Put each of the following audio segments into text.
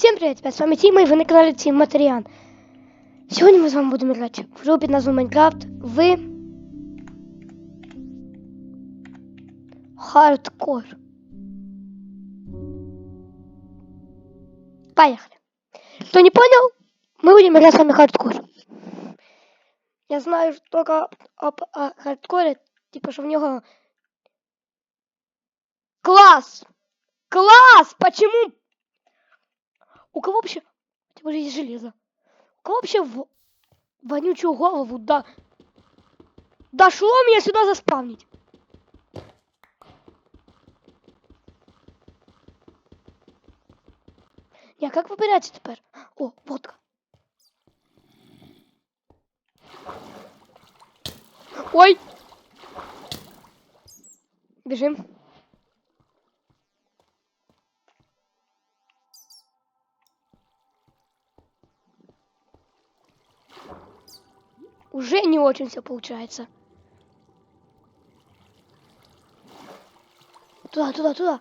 Всем привет, ребят, с вами Тима, и вы на канале Тим Материан. Сегодня мы с вами будем играть в игру под названием Майнкрафт в Хардкор. Поехали. Кто не понял, мы будем играть с вами Хардкор. Я знаю только об о Хардкоре, типа, что в него... Класс! Класс! Почему у кого вообще... Типа же есть железо. У кого вообще в... вонючую голову да... Дошло меня сюда заспавнить? Я как выбирать теперь? О, водка. Ой! Бежим. Уже не очень все получается. Туда, туда, туда.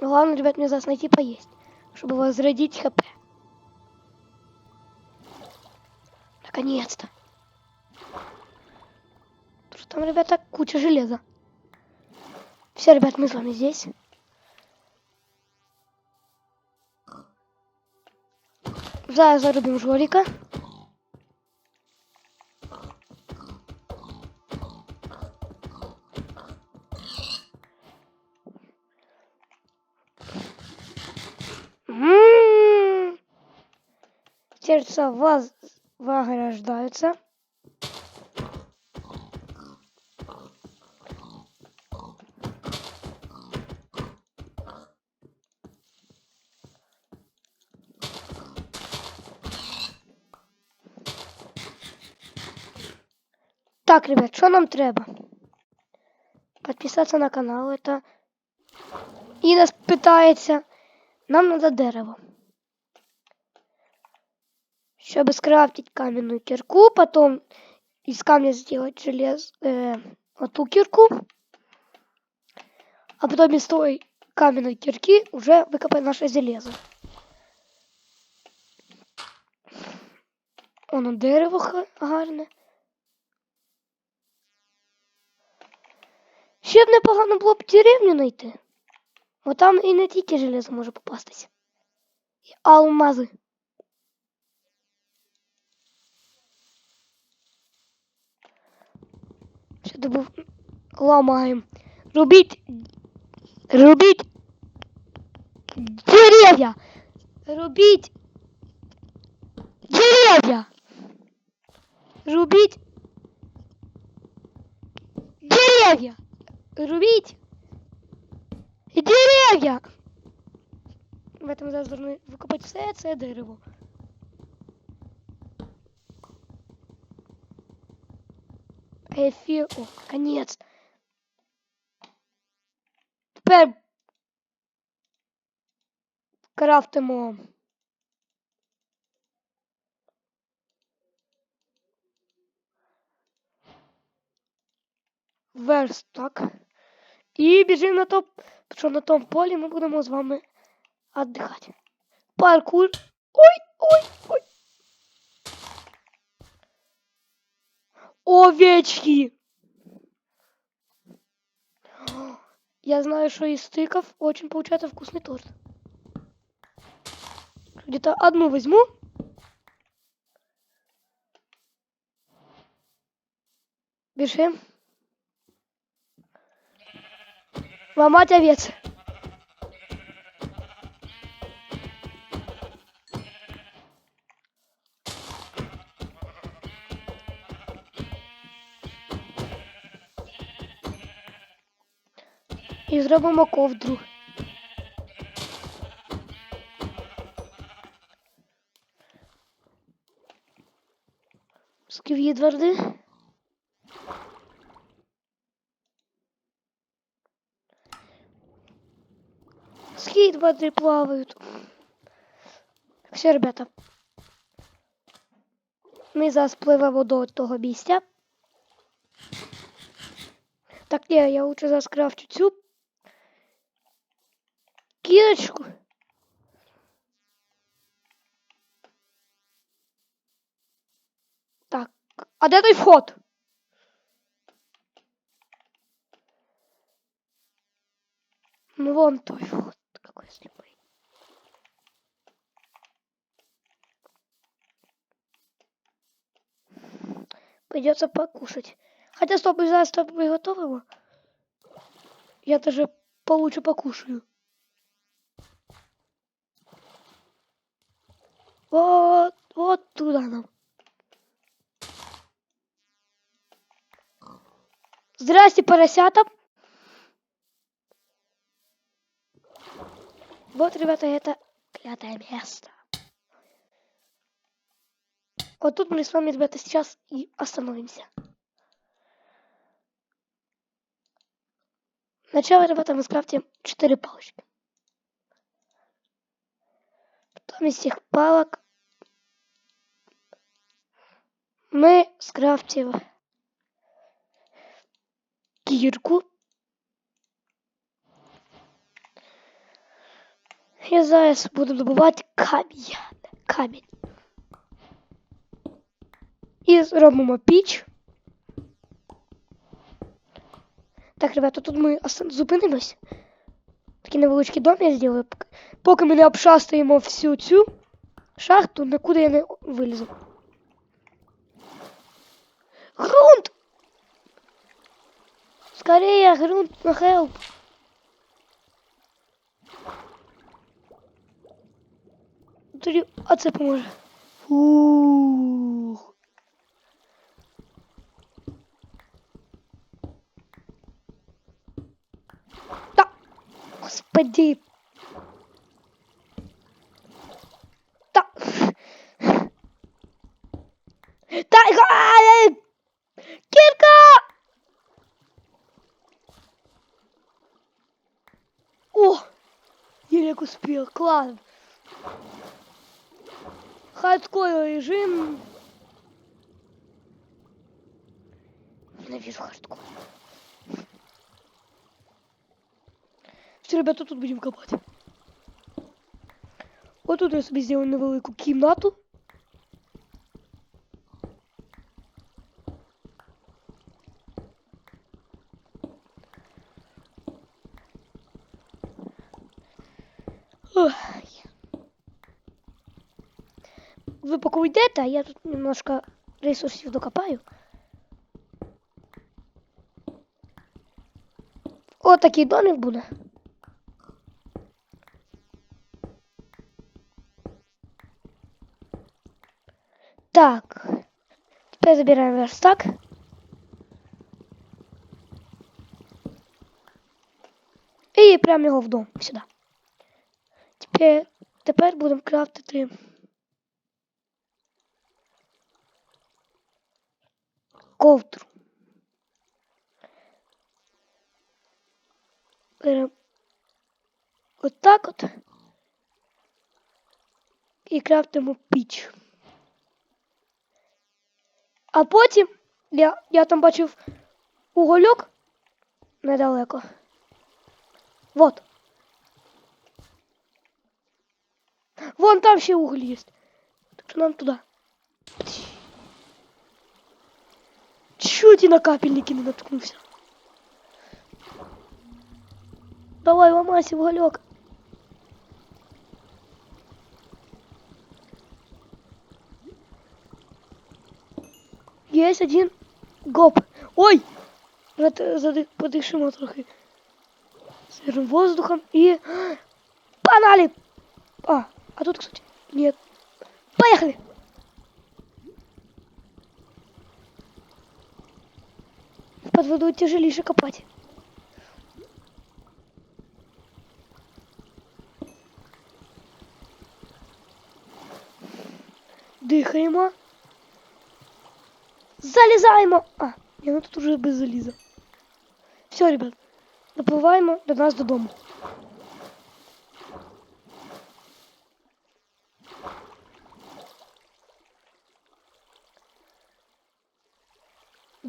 Главное, ребят, мне зараз найти поесть, чтобы возродить хп. Наконец-то. Там, ребята, куча железа. Все, ребят, мы с вами здесь. Зараз зарубим жорика. Сердца вас вограждаются. Так, ребят, что нам треба? Подписаться на канал, это... И нас питается. Нам надо дерево Чтобы скрафтить каменную кирку, потом из камня сделать желез, э, вот ту кирку, а потом из той каменной кирки уже выкопать наше железо. Воно дерево ха- гарне. Ще б непогано було б деревню знайти. Бо там і не тільки железо може попастися. І алмази. Що добув? Ламаємо. Рубіть. Рубіть. Дерев'я. Рубіть. Дерев'я. Рубіть. Дерев'я. Рубіть. Дерев'я! В этом зараз должны викопати все це дерево. Ефір. О, конець. Тепер крафтимо. Верстак. І біжимо на топ, що на тому полі ми будемо з вами віддихати. Паркур. Ой, ой, Овечки. Я знаю, что из стыков очень получается вкусный торт. Где-то одну возьму. Бежим. Ломать овец. Зробимо ковдру. Сквідварди. Скид воды плавают. Все, ребята. Ми зараз пливемо до того місця. Так, ні, я лучше зараз крафчу цю кирочку. Так, а де той вход? Ну вон той вход, какой слепой. Придется покушать. Хотя стоп, не знаю, что приготовила. Я даже получше покушаю. Вот, вот туда нам. Здрасте, поросята. Вот, ребята, это клятое место. Вот тут мы с вами, ребята, сейчас и остановимся. Сначала, ребята, мы скрафтим 4 палочки. Потом из этих палок мы скрафтим кирку. І зараз будемо добувати камінь. Камінь. І зробимо піч. Так, ребята, тут оста- зупинимось. Такий невеличкий дом я зробив. Поки ми не обшастаємо всю цю шахту, нікуди я не вилізу. Грунт! Скорее, грунт, на хелп. Тоді, а це поможе. Фух. Та, господи. Еле успел, класс. Хардкор режим. Ненавижу хардкор. Все, ребята, тут будем копать. Вот тут я собі сделаю невелику кімнату. Ой. Ви поки уйдете, а я тут немножко ресурсів докопаю. О, такий домик буде. Так. Теперь забираем верстак. І прямо його в дом сюди. Тепер, тепер будемо крафтити. ковдру. Беремо отак от і крафтимо піч. А потім я, я там бачив угольок недалеко. Вот. Вон там ще уголь є. Так що нам туди. Чуть и на капельники не наткнулся. Давай, ломайся уголек. Есть один гоп. Ой! Это задых, подышим трохи свежим воздухом и погнали! А, а тут, кстати, нет. Поехали! Под водой тяжелейше копать. Дихаємо. Залізаємо. А, я ну тут уже без заліза. Все, ребят, допливаємо до нас додому.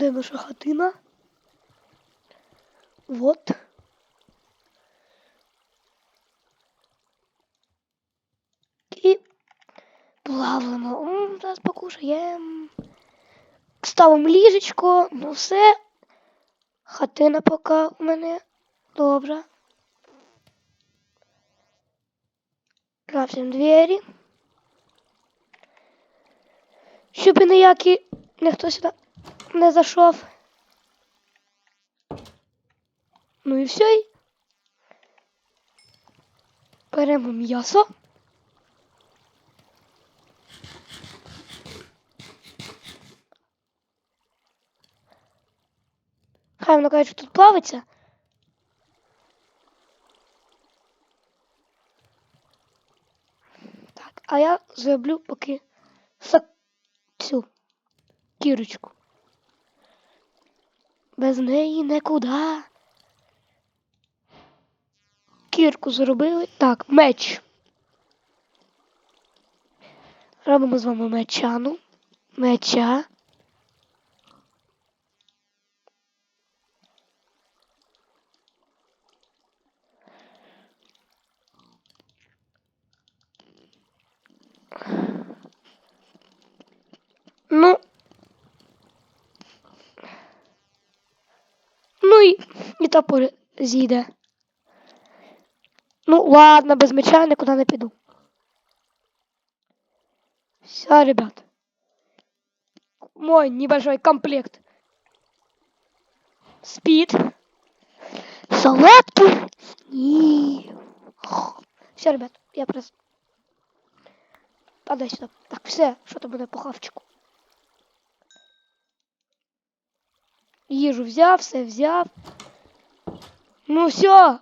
Де наша хатина? Вот. І плаваємо. М, Зараз покушаємо. ставимо ліжечко, ну все. Хатина поки у мене добре. Крафтимо двері. Щоб ніякий ніхто сюди не зайшов. Ну і все. Беремо м'ясо. Хай воно каже, тут плавиться. Так, а я зроблю поки цю кірочку. Без неї нікуди. Кірку зробили. Так, меч. Робимо з вами мечану. Меча. топор зійде. Ну, ладно, без меча никуда не піду. Все, ребят. Мой небольшой комплект. Спит. Сладкий снів. Все, ребят, я просто... Падай сюда. Так, все, що там буде по хавчику. Їжу взяв, все взяв. Ну все.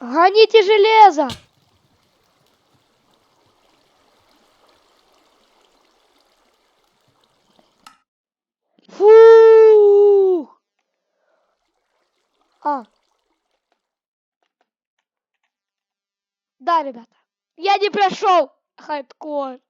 Гоните железо. Фу. А. Да, ребята. Я не прошел хардкор.